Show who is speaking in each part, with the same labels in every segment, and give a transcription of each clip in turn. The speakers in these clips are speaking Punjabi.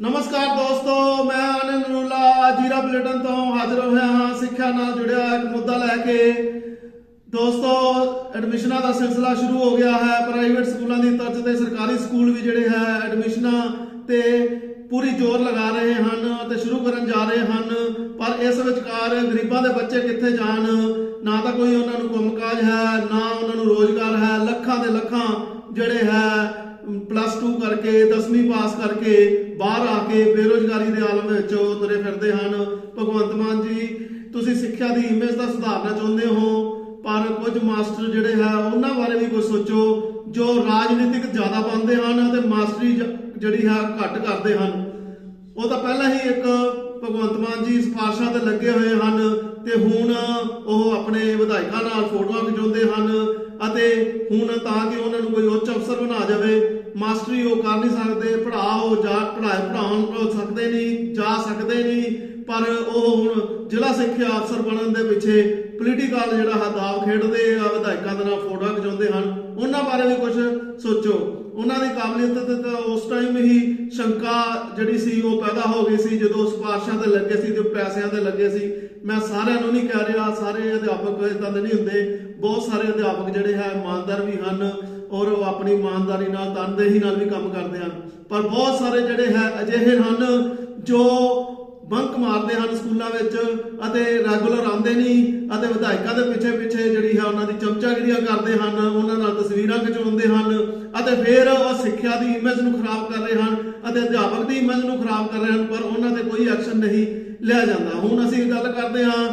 Speaker 1: ਨਮਸਕਾਰ ਦੋਸਤੋ, ਮੈਂ ਆਨੰਦ ਨੂਲਾ ਜੀਰਾ ਬੁਲੇਟਿਨ ਤੋਂ ਹਾਜ਼ਰ ਹੋਇਆ ਹਾਂ, ਸਿੱਖਿਆ ਨਾਲ ਜੁੜਿਆ ਇੱਕ ਮੁੱਦਾ ਲੈ ਕੇ। ਦੋਸਤੋ, ਐਡਮਿਸ਼ਨਾਂ ਦਾ ਸਿਲਸਿਲਾ ਸ਼ੁਰੂ ਹੋ ਗਿਆ ਹੈ, ਪ੍ਰਾਈਵੇਟ ਸਕੂਲਾਂ ਦੀ ਤਰਜ਼ ਤੇ ਸਰਕਾਰੀ ਸਕੂਲ ਵੀ ਜਿਹੜੇ ਹੈ, ਐਡਮਿਸ਼ਨਾਂ ਤੇ ਪੂਰੀ ਜ਼ੋਰ ਲਗਾ ਰਹੇ ਹਨ ਤੇ ਸ਼ੁਰੂ ਕਰਨ ਜਾ ਰਹੇ ਹਨ। ਪਰ ਇਸ ਵਿਚਕਾਰ ਗਰੀਬਾਂ ਦੇ ਬੱਚੇ ਕਿੱਥੇ ਜਾਣ? ਨਾ ਤਾਂ ਕੋਈ ਉਹਨਾਂ ਨੂੰ ਕੰਮਕਾਜ ਹੈ, ਨਾ ਉਹਨਾਂ ਨੂੰ ਰੋਜ਼ਗਾਰ ਹੈ, ਲੱਖਾਂ ਦੇ ਲੱਖਾਂ ਜਿਹੜੇ ਹੈ ਕਰਕੇ 10ਵੀਂ ਪਾਸ ਕਰਕੇ ਬਾਹਰ ਆ ਕੇ ਬੇਰੋਜ਼ਗਾਰੀ ਦੇ ਆਲਮ ਵਿੱਚ ਤੁਰੇ ਫਿਰਦੇ ਹਨ। ਭਗਵੰਤ ਮਾਨ ਜੀ, ਤੁਸੀਂ ਸਿੱਖਿਆ ਦੀ ਇਮੇਜ ਦਾ ਸੁਧਾਰਨਾ ਚਾਹੁੰਦੇ ਹੋ, ਪਰ ਕੁਝ ਮਾਸਟਰ ਜਿਹੜੇ ਹੈ, ਉਹਨਾਂ ਬਾਰੇ ਵੀ ਕੁਝ ਸੋਚੋ, ਜੋ ਰਾਜਨੀਤਿਕ ਜ਼ਿਆਦਾ ਪਾਉਂਦੇ ਹਨ ਤੇ ਮਾਸਟਰੀ ਜਿਹੜੀ ਹੈ, ਘੱਟ ਕਰਦੇ ਹਨ। ਉਹ ਤਾਂ ਪਹਿਲਾਂ ਹੀ ਇੱਕ ਭਗਵੰਤ ਮਾਨ ਜੀ ਸਿਫਾਰਸ਼ਾਂ ਤੇ ਲੱਗੇ ਹੋਏ ਹਨ ਤੇ ਹੁਣ ਉਹ ਆਪਣੇ ਵਿਧਾਇਕਾਂ ਨਾਲ ਫੋਟੋਆਂ ਖਿਚਾਉਂਦੇ ਹਨ ਅਤੇ ਹੁਣ ਤਾਂ ਕਿ ਉਹਨਾਂ ਨੂੰ ਕੋਈ ਉੱਚ ਮਾਸਟਰੀ ਉਹ ਕਰ ਨਹੀਂ ਸਕਦੇ ਪੜਾਓ ਜਾ ਪੜਾਏ ਪੜਾਉਣ ਸਕਦੇ ਨਹੀਂ, ਜਾ ਸਕਦੇ ਨਹੀਂ, ਪਰ ਉਹ ਹੁਣ ਜ਼ਿਲ੍ਹਾ ਸਿੱਖਿਆ ਅਫਸਰ ਬਣਨ ਦੇ ਪਿੱਛੇ ਪੋਲੀਟੀਕਲ ਜਿਹੜਾ ਹੈ ਦਾਅਵ ਖੇਡਦੇ ਆ, ਵਿਧਾਇਕਾਂ ਦੇ ਨਾਲ ਫੋਟੋਆਂ ਖਿਚਾਉਂਦੇ ਹਨ, ਉਹਨਾਂ ਬਾਰੇ ਵੀ ਕੁਝ ਸੋਚੋ। ਉਹਨਾਂ ਦੀ ਕਾਬਲੀਅਤ ਤੇ ਤਾਂ ਉਸ ਟਾਈਮ ਹੀ ਸ਼ੰਕਾ ਜਿਹੜੀ ਸੀ, ਉਹ ਪੈਦਾ ਹੋ ਗਈ ਸੀ, ਜਦੋਂ ਸਿਫਾਰਸ਼ਾਂ ਤੇ ਲੱਗੇ ਸੀ ਤੇ ਪੈਸਿਆਂ ਤੇ ਲੱਗੇ ਸੀ। ਮੈਂ ਸਾਰਿਆਂ ਨੂੰ ਨਹੀਂ ਕਹਿ ਰਿਹਾ, ਸਾਰੇ ਅਧਿਆਪਕ ਇਦਾਂ ਦੇ ਨਹੀਂ ਹੁੰਦੇ, ਬਹੁਤ ਸਾਰੇ ਅਧਿਆਪਕ ਜਿਹੜੇ ਹੈ, ਇਮਾਨਦਾਰ ਵੀ ਹਨ ਔਰ ਉਹ ਆਪਣੀ ਇਮਾਨਦਾਰੀ ਨਾਲ, ਤਨਦੇਹੀ ਨਾਲ ਵੀ ਕੰਮ ਕਰਦੇ ਹਨ। ਪਰ ਬਹੁਤ ਸਾਰੇ ਜਿਹੜੇ ਹੈ, ਅਜਿਹੇ ਹਨ ਜੋ ਬੰਕ ਮਾਰਦੇ ਹਨ ਸਕੂਲਾਂ ਵਿੱਚ ਅਤੇ ਰੈਗੂਲਰ ਆਉਂਦੇ ਨਹੀਂ ਅਤੇ ਵਿਧਾਇਕਾਂ ਦੇ ਪਿੱਛੇ ਪਿੱਛੇ ਜਿਹੜੀ ਹੈ ਉਹਨਾਂ ਦੀ ਚਮਚਾਗਿਰੀਆਂ ਕਰਦੇ ਹਨ, ਉਹਨਾਂ ਨਾਲ ਤਸਵੀਰਾਂ ਖਿਚਾਉਂਦੇ ਹਨ ਅਤੇ ਫਿਰ ਉਹ ਸਿੱਖਿਆ ਦੀ ਇਮੇਜ ਨੂੰ ਖਰਾਬ ਕਰ ਰਹੇ ਹਨ ਅਤੇ ਅਧਿਆਪਕ ਦੀ ਇਮੇਜ ਨੂੰ ਖਰਾਬ ਕਰ ਰਹੇ ਹਨ, ਪਰ ਉਹਨਾਂ ਤੇ ਕੋਈ ਐਕਸ਼ਨ ਨਹੀਂ ਲਿਆ ਜਾਂਦਾ। ਹੁਣ ਅਸੀਂ ਗੱਲ ਕਰਦੇ ਹਾਂ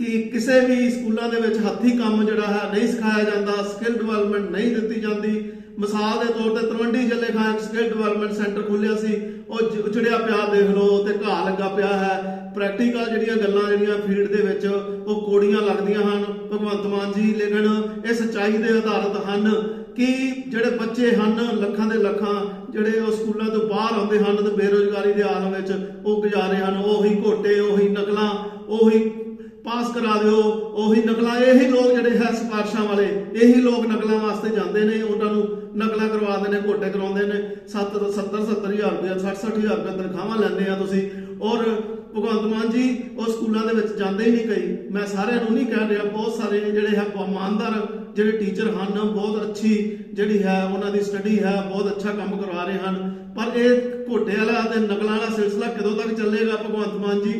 Speaker 1: ਕਿ ਕਿਸੇ ਵੀ ਸਕੂਲਾਂ ਦੇ ਵਿੱਚ ਹੱਥੀ ਕੰਮ ਜਿਹੜਾ ਹੈ ਨਹੀਂ ਸਿਖਾਇਆ ਜਾਂਦਾ ਸਕਿੱਲ ਡਿਵੈਲਪਮੈਂਟ ਨਹੀਂ ਦਿੱਤੀ ਜਾਂਦੀ। ਮਿਸਾਲ ਦੇ ਤੌਰ ਤੇ ਤਲਵੰਡੀ ਜ਼ਿਲ੍ਹੇ ਖਾਂ ਇੱਕ ਸਕਿੱਲ ਡਿਵੈਲਪਮੈਂਟ ਸੈਂਟਰ ਖੋਲਿਆ ਸੀ, ਉਹ ਜ- ਉਜੜਿਆ ਪਿਆ, ਦੇਖ ਲਓ ਤੇ ਘਾਹ ਲੱਗਾ ਪਿਆ ਹੈ। ਪ੍ਰੈਕਟੀਕਲ ਜਿਹੜੀਆਂ ਗੱਲਾਂ ਜਿਹੜੀਆਂ ਫੀਲਡ ਦੇ ਵਿੱਚ ਉਹ ਕੋੜੀਆਂ ਲੱਗਦੀਆਂ ਹਨ। ਭਗਵੰਤ ਮਾਨ ਜੀ, ਲੇਕਿਨ ਇਹ ਸੱਚਾਈ ਦੇ ਆਧਾਰਿਤ ਹਨ ਕਿ ਜਿਹੜੇ ਬੱਚੇ ਹਨ, ਲੱਖਾਂ ਦੇ ਲੱਖਾਂ ਜਿਹੜੇ ਉਹ ਸਕੂਲਾਂ ਤੋਂ ਬਾਹਰ ਆਉਂਦੇ ਹਨ ਤੇ ਬੇਰੋਜ਼ਗਾਰੀ ਦੇ ਆਲਮ ਵਿੱਚ ਉਹ ਗੁਜ਼ਾਰੇ ਹਨ। ਉਹੀ ਘੋਟੇ, ਉਹੀ ਨਕਲਾਂ, ਉਹੀ ਪਾਸ ਕਰਾ ਦਿਓ। ਉਹੀ ਨਕਲਾਂ, ਇਹੀ ਲੋਕ ਜਿਹੜੇ ਹੈ ਸਿਫਾਰਸ਼ਾਂ ਵਾਲੇ, ਇਹੀ ਲੋਕ ਨਕਲਾਂ ਵਾਸਤੇ ਜਾਂਦੇ ਨੇ। ਉਹਨਾਂ ਨੂੰ ਨਕਲਾਂ ਕਰਵਾਉਂਦੇ ਨੇ, ਘੋਟੇ ਕਰਾਉਂਦੇ ਨੇ। 70 70 70000 ਰੁਪਏ 60 60000 ਰੁਪਏ ਤਨਖਾਹਾਂ ਲੈਂਦੇ ਆ ਤੁਸੀਂ। ਔਰ ਭਗਵੰਤ ਮਾਨ ਜੀ, ਉਹ ਸਕੂਲਾਂ ਦੇ ਵਿੱਚ ਜਾਂਦੇ ਹੀ ਨਹੀਂ ਕਈ। ਮੈਂ ਸਾਰਿਆਂ ਨੂੰ ਨਹੀਂ ਕਹਿ ਰਿਹਾ, ਬਹੁਤ ਸਾਰੇ ਜਿਹੜੇ ਹੈ ਇਮਾਨਦਾਰ ਜਿਹੜੇ ਟੀਚਰ ਹਨ, ਬਹੁਤ ਅੱਛੀ ਜਿਹੜੀ ਹੈ ਉਹਨਾਂ ਦੀ ਸਟੱਡੀ ਹੈ, ਬਹੁਤ ਅੱਛਾ ਕੰਮ ਕਰਵਾ ਰਹੇ ਹਨ। ਪਰ ਇਹ ਘੋਟੇ ਵਾਲਾ ਤੇ ਨਕਲਾਂ ਵਾਲਾ ਸਿਲਸਿਲਾ ਕਦੋਂ ਤੱਕ ਚੱਲੇਗਾ ਭਗਵੰਤ ਮਾਨ ਜੀ?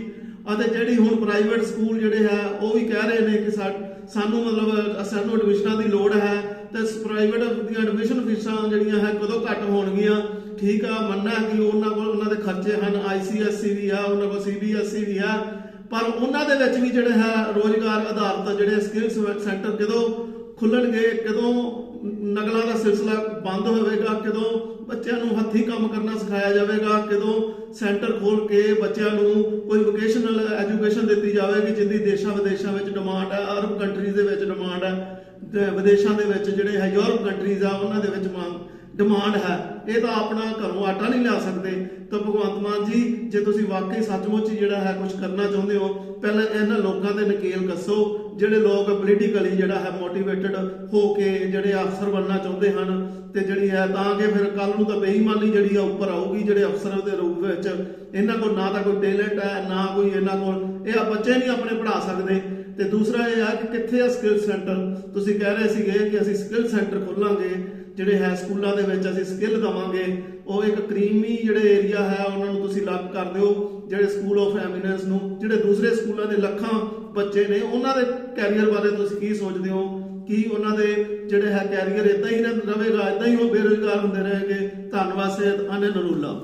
Speaker 1: ਅਤੇ ਜਿਹੜੀ ਹੁਣ ਪ੍ਰਾਈਵੇਟ ਸਕੂਲ ਜਿਹੜੇ ਹੈ ਉਹ ਵੀ ਕਹਿ ਰਹੇ ਨੇ ਕਿ ਸਾ- ਸਾਨੂੰ ਮਤਲਬ ਸਾਨੂੰ ਐਡਮਿਸ਼ਨਾਂ ਦੀ ਲੋੜ ਹੈ। ਤੇ ਪ੍ਰਾਈਵੇਟ ਦੀਆਂ ਐਡਮਿਸ਼ਨ ਫੀਸਾਂ ਜਿਹੜੀਆਂ ਹੈ, ਕਦੋਂ ਘੱਟ ਹੋਣਗੀਆਂ? ਠੀਕ ਆ, ਮੰਨਣਾ ਕਿ ਉਹਨਾਂ ਕੋਲ, ਉਹਨਾਂ ਦੇ ਖਰਚੇ ਹਨ ਆਈਸੀਐਸਸੀ ਵੀ ਆ, ਉਹਨਾਂ ਕੋਲ ਸੀਬੀਐਸਈ ਵੀ ਆ। ਪਰ ਉਹਨਾਂ ਦੇ ਵਿੱਚ ਵੀ ਜਿਹੜੇ ਹੈ, ਰੋਜ਼ਗਾਰ ਆਧਾਰਿਤ ਜਿਹੜੇ ਸਕਿੱਲ ਸੈਂਟਰ ਕਦੋਂ ਖੁੱਲਣਗੇ, ਕਦੋਂ ਨਕਲਾਂ ਦਾ ਸਿਲਸਿਲਾ ਬੰਦ ਹੋਵੇਗਾ, ਕਦੋਂ ਬੱਚਿਆਂ ਨੂੰ ਹੱਥੀਂ ਕੰਮ ਕਰਨਾ ਸਿਖਾਇਆ ਜਾਵੇਗਾ, ਕਦੋਂ ਸੈਂਟਰ ਖੋਲ ਕੇ ਬੱਚਿਆਂ ਨੂੰ ਕੋਈ ਵੋਕੇਸ਼ਨਲ ਐਜੂਕੇਸ਼ਨ ਦਿੱਤੀ ਜਾਵੇਗੀ, ਜਿੰਦੀ ਦੇਸ਼ਾਂ ਵਿਦੇਸ਼ਾਂ ਵਿੱਚ ਡਿਮਾਂਡ ਹੈ ਅਰਬ ਕੰਟਰੀਜ਼ ਦੇ ਵਿੱਚ ਡਿਮਾਂਡ ਹੈ ਵਿਦੇਸ਼ਾਂ ਦੇ ਵਿੱਚ ਜਿਹੜੇ ਹੈ, ਯੂਰਪ ਕੰਟਰੀਜ਼ ਆ, ਉਹਨਾਂ ਦੇ ਵਿੱਚ ਮੰਗ ਡਿਮਾਂਡ ਹੈ। ਇਹ ਤਾਂ ਆਪਣਾ ਘਰੋਂ ਆਟਾ ਨਹੀਂ ਲਿਆ ਸਕਦੇ। ਤਾਂ ਭਗਵੰਤ ਮਾਨ ਜੀ, ਜੇ ਤੁਸੀਂ ਵਾਕਈ ਸੱਚਮੁੱਚ ਹੀ ਜਿਹੜਾ ਹੈ ਕੁਝ ਕਰਨਾ ਚਾਹੁੰਦੇ ਹੋ, ਪਹਿਲਾਂ ਇਹਨਾਂ ਲੋਕਾਂ ਦੇ ਨਕੇਲ ਕੱਸੋ ਜਿਹੜੇ ਲੋਕ ਪੋਲੀਟੀਕਲੀ ਜਿਹੜਾ ਹੈ ਮੋਟੀਵੇਟਡ ਹੋ ਕੇ ਜਿਹੜੇ ਅਫਸਰ ਬਣਨਾ ਚਾਹੁੰਦੇ ਹਨ, ਤੇ ਜਿਹੜੀ ਹੈ ਤਾਂ ਕਿ ਫਿਰ ਕੱਲ ਨੂੰ ਤਾਂ ਬੇਈਮਾਨੀ ਜਿਹੜੀ ਆ ਉੱਪਰ ਆਊਗੀ, ਜਿਹੜੇ ਅਫਸਰ ਦੇ ਰੂਪ ਵਿੱਚ। ਇਹਨਾਂ ਕੋਲ ਨਾ ਤਾਂ ਕੋਈ ਟੈਲੈਂਟ ਹੈ, ਨਾ ਕੋਈ ਇਹਨਾਂ ਕੋਲ, ਇਹ ਬੱਚੇ ਨਹੀਂ ਆਪਣੇ ਪੜ੍ਹਾ ਸਕਦੇ। ਤੇ ਦੂਸਰਾ ਇਹ ਆ ਕਿ ਕਿੱਥੇ ਆ ਸਕਿੱਲ ਸੈਂਟਰ ਤੁਸੀਂ ਕਹਿ ਰਹੇ ਸੀਗੇ ਕਿ ਅਸੀਂ ਸਕਿੱਲ ਸੈਂਟਰ ਖੋਲਾਂਗੇ। ਜਿਹੜੇ ਹੈ ਸਕੂਲਾਂ ਦੇ ਵਿੱਚ ਅਸੀਂ ਸਕਿੱਲ ਦਵਾਂਗੇ, ਉਹ ਇੱਕ ਕਰੀਮੀ ਜਿਹੜੇ ਏਰੀਆ ਹੈ, ਉਹਨਾਂ ਨੂੰ ਤੁਸੀਂ ਲੱਗ ਕਰ ਦਿਓ, ਜਿਹੜੇ ਸਕੂਲ ਆਫ ਐਮੀਨੈਂਸ ਨੂੰ, ਜਿਹੜੇ ਦੂਸਰੇ ਸਕੂਲਾਂ ਦੇ ਲੱਖਾਂ ਬੱਚੇ ਨੇ, ਉਹਨਾਂ ਦੇ ਕੈਰੀਅਰ ਬਾਰੇ ਤੁਸੀਂ ਕੀ ਸੋਚਦੇ ਹੋ? ਕੀ ਉਹਨਾਂ ਦੇ ਜਿਹੜੇ ਹੈ ਕੈਰੀਅਰ ਇਦਾਂ ਹੀ ਰਹੇਗਾ ਇਦਾਂ ਹੀ ਉਹ ਬੇਰੁਜ਼ਗਾਰ ਹੁੰਦੇ ਰਹਿਣਗੇ ਧੰਨਵਾਦ ਸੇਤ ਅਨੰਦ ਨਰੂਲਾ